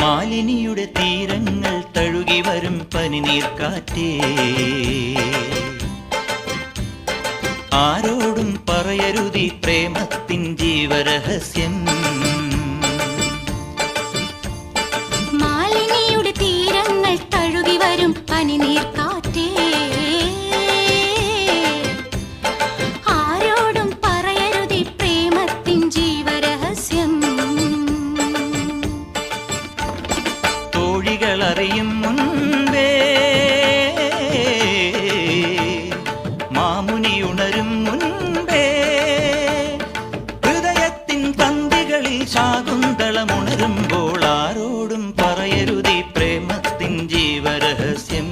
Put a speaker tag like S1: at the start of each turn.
S1: മാലിനിയുടെ തീരങ്ങൾ തഴുകി വരും പനിനീർക്കാറ്റേ. ആരോടും പറയരുതി പ്രേമത്തിൻ ജീവരഹസ്യം.
S2: മാലിനിയുടെ തീരങ്ങൾ തഴുകി വരും പനിനീർക്കാറ്റേ.
S1: മൊഴികൾ അറിയും മുൻപേ മാമുനി ഉണരും മുൻപേ ഹൃദയത്തിൻ തന്തികളിൽ ശാകുന്തളം ഉണരുമ്പോൾ ആരോടും പറയരുതി പ്രേമത്തിൻ ജീവരഹസ്യം.